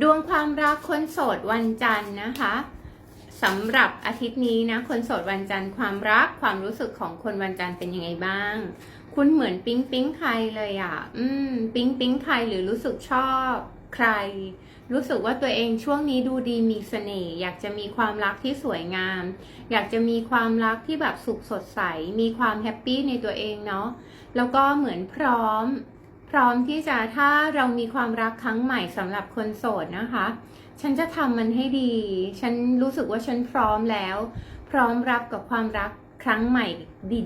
ดวงความรักคนโสดวันจันทร์นะคะสำหรับอาทิตย์นี้นะคนโสดวันจันทร์ความรักความรู้สึกของคนวันจันทร์เป็นยังไงบ้าง คุณเหมือนปิ๊งปิ๊งใครเลยอะ อืม ปิ๊งปิ๊งใครหรือรู้สึกชอบใคร รู้สึกว่าตัวเองช่วงนี้ดูดีมีเสน่ห์อยากจะมีความรักที่สวยงาม อยากจะมีความรักที่แบบสุขสดใส มีความแฮปปี้ในตัวเองเนาะแล้วก็เหมือนพร้อม พร้อมที่จะถ้าเรามีความรักครั้งใหม่สำหรับคนโสดนะคะ ฉันจะทำมันให้ดี ฉันรู้สึกว่าฉันพร้อมแล้ว พร้อมรับกับความรักครั้งใหม่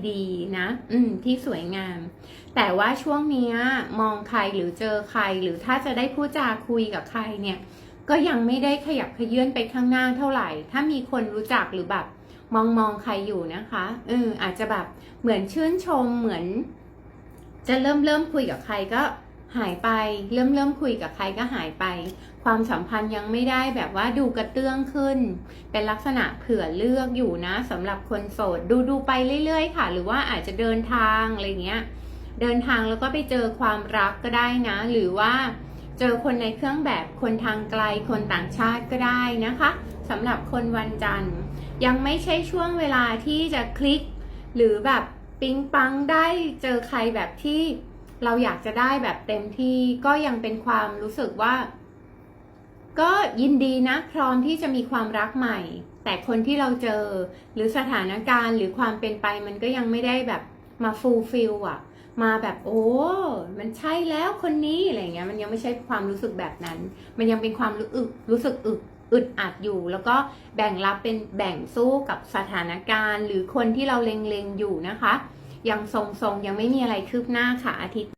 ดีๆ นะ อืม ที่สวยงาม แต่ว่าช่วงนี้มองใครหรือเจอใคร หรือถ้าจะได้พูดจาคุยกับใครเนี่ย ก็ยังไม่ได้ขยับขยื่นไปข้างหน้าเท่าไหร่ ถ้ามีคนรู้จักหรือแบบ มองมองใครอยู่นะคะ เอออาจจะแบบเหมือนชื่นชมเหมือน จะเริ่มเริ่มคุยกับใครก็หายไป เริ่มเริ่มคุยกับใครก็หายไป ความสัมพันธ์ยังไม่ได้แบบว่าดูกระเตื้องขึ้น เป็นลักษณะเผื่อเลือกอยู่นะสำหรับคนโสดดูดูไปเรื่อย ๆ ค่ะ หรือว่าอาจจะเดินทางอะไรเงี้ย เดินทางแล้วก็ไปเจอความรักก็ได้นะ หรือว่าเจอคนในเครื่องแบบคนทางไกลคนต่างชาติก็ได้นะคะสำหรับคนวันจันทร์ ยังไม่ใช่ช่วงเวลาที่จะคลิก หรือแบบ ปิ๊งปังได้เจอใครแบบที่เราอยากจะได้แบบเต็มที่ก็ยังเป็นความรู้สึกว่า ก็ยินดีนะพร้อมที่จะมีความรักใหม่ แต่คนที่เราเจอหรือสถานการณ์หรือความเป็นไปมันก็ยังไม่ได้แบบมาฟูลฟิลอะมาแบบโอ้ มันใช่แล้วคนนี้อะไรเงี้ย มันยังไม่ใช่ความรู้สึกแบบนั้น มันยังเป็นความรู้อึกรู้สึกอึก อึดอัดอยู่แล้วก็แบ่งรับเป็นแบ่งสู้กับสถานการณ์ หรือคนที่เราเล็งๆอยู่นะคะ ยังทรงๆยังไม่มีอะไรคืบหน้าค่ะอาทิตย์